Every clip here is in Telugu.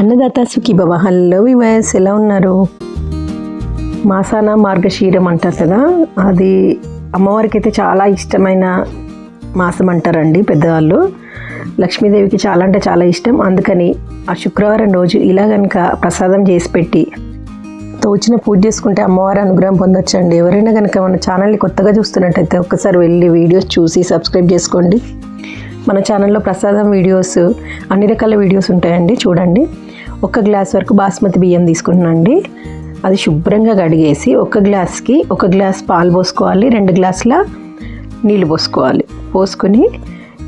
అన్నదాత సుఖీభవ హలో వివయస్ ఎలా ఉన్నారు? మాసాన మార్గశీరం అంటారు కదా అది అమ్మవారికి అయితే చాలా ఇష్టమైన మాసం అంటారండి పెద్దవాళ్ళు. లక్ష్మీదేవికి చాలా అంటే చాలా ఇష్టం. అందుకని ఆ శుక్రవారం రోజు ఇలా కనుక ప్రసాదం చేసి పెట్టి తోచిన పూజ చేసుకుంటే అమ్మవారి అనుగ్రహం పొందొచ్చండి. ఎవరైనా కనుక మన ఛానల్ని కొత్తగా చూస్తున్నట్టయితే ఒక్కసారి వెళ్ళి వీడియోస్ చూసి సబ్స్క్రైబ్ చేసుకోండి. మన ఛానల్లో ప్రసాదం వీడియోస్ అన్ని రకాల వీడియోస్ ఉంటాయండి చూడండి. ఒక గ్లాస్ వరకు బాస్మతి బియ్యం తీసుకుంటున్నానండి. అది శుభ్రంగా కడిగేసి ఒక గ్లాస్కి ఒక గ్లాస్ పాలు పోసుకోవాలి రెండు గ్లాసుల నీళ్ళు పోసుకోవాలి. పోసుకొని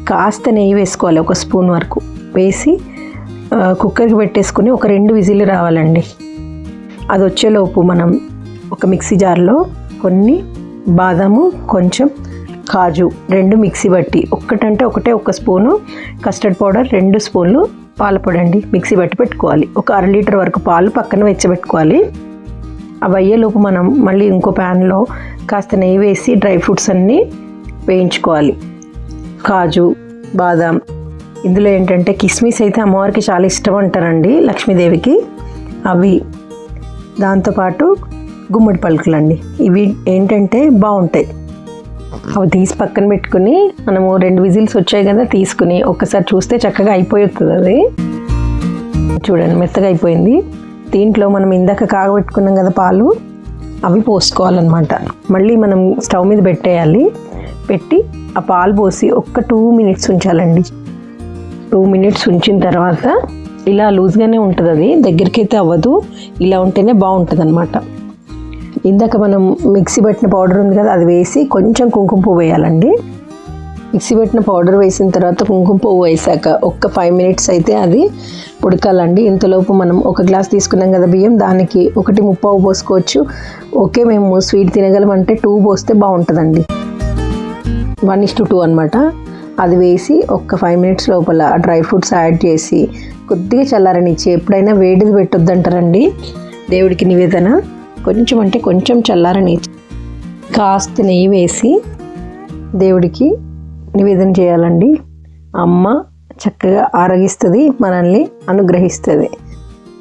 కాస్త నెయ్యి వేసుకోవాలి ఒక స్పూన్ వరకు. వేసి కుక్కర్కి పెట్టేసుకుని ఒక రెండు విజిల్లు రావాలండి. అది వచ్చేలోపు మనం ఒక మిక్సీ జార్లో కొన్ని బాదాము కొంచెం కాజు రెండు మిక్సీ బట్టి ఒక్కటంటే ఒకటే ఒక స్పూను కస్టర్డ్ పౌడర్ రెండు స్పూన్లు పాలపొడండి అండి మిక్సీ బట్టి పెట్టుకోవాలి. ఒక అర లీటర్ వరకు పాలు పక్కన వెచ్చబెట్టుకోవాలి. అవి అయ్యేలోపు మనం మళ్ళీ ఇంకో ప్యాన్లో కాస్త నెయ్యి వేసి డ్రై ఫ్రూట్స్ అన్నీ వేయించుకోవాలి. కాజు బాదాం. ఇందులో ఏంటంటే కిస్మిస్ అయితే అమ్మవారికి చాలా ఇష్టం అంటారండి లక్ష్మీదేవికి. అవి దాంతోపాటు గుమ్మడి పలుకులండి. ఇవి ఏంటంటే బాగుంటాయి. అవి తీసి పక్కన పెట్టుకుని మనము రెండు విజిల్స్ వచ్చాయి కదా తీసుకుని ఒక్కసారి చూస్తే చక్కగా అయిపోతుంది అది. చూడండి మెత్తగా అయిపోయింది. దీంట్లో మనం ఇందాక కాగబెట్టుకున్నాం కదా పాలు అవి పోసుకోవాలన్నమాట. మళ్ళీ మనం స్టవ్ మీద పెట్టేయాలి. పెట్టి ఆ పాలు పోసి ఒక్క టూ మినిట్స్ ఉంచాలండి. టూ మినిట్స్ ఉంచిన తర్వాత ఇలా లూజ్గానే ఉంటుంది అది దగ్గరికి అయితే అవ్వదు. ఇలా ఉంటేనే బాగుంటుంది అనమాట ఇందాక మనం మిక్సీ పెట్టిన పౌడర్ ఉంది కదా అది వేసి కొంచెం కుంకుమ పువ్వు వేయాలండి. మిక్సీ పెట్టిన పౌడర్ వేసిన తర్వాత కుంకుమ పువ్వు వేసాక ఒక్క ఫైవ్ మినిట్స్ అయితే అది ఉడకాలండి. ఇంతలోపు మనం ఒక గ్లాస్ తీసుకున్నాం కదా బియ్యం దానికి ఒకటి ముప్పావు పోసుకోవచ్చు. ఓకే మేము స్వీట్ తినగలం అంటే టూ పోస్తే బాగుంటుందండి. వన్ ఇస్ టు టూ అనమాట అది వేసి ఒక్క ఫైవ్ మినిట్స్ లోపల డ్రై ఫ్రూట్స్ యాడ్ చేసి కొద్దిగా చల్లారనిచ్చి ఎప్పుడైనా వేడిది పెట్టొద్దంటారండి. దేవుడికి నివేదన. కొంచెం అంటే కొంచెం చల్లారని కాస్త నెయ్యి వేసి దేవుడికి నివేదన చేయాలండి. అమ్మ చక్కగా ఆరగిస్తుంది మనల్ని అనుగ్రహిస్తుంది.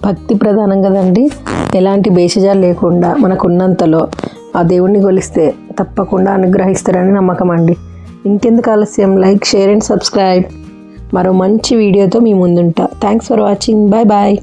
భక్తి ప్రధానం కదండి. ఎలాంటి భేషజాలు లేకుండా మనకున్నంతలో ఆ దేవుణ్ణి కొలిస్తే తప్పకుండా అనుగ్రహిస్తారని నమ్మకం అండి. ఇంకెందుకు ఆలస్యం? Like share and subscribe. మరో మంచి వీడియోతో మీ ముందుంటా. Thanks for watching. Bye bye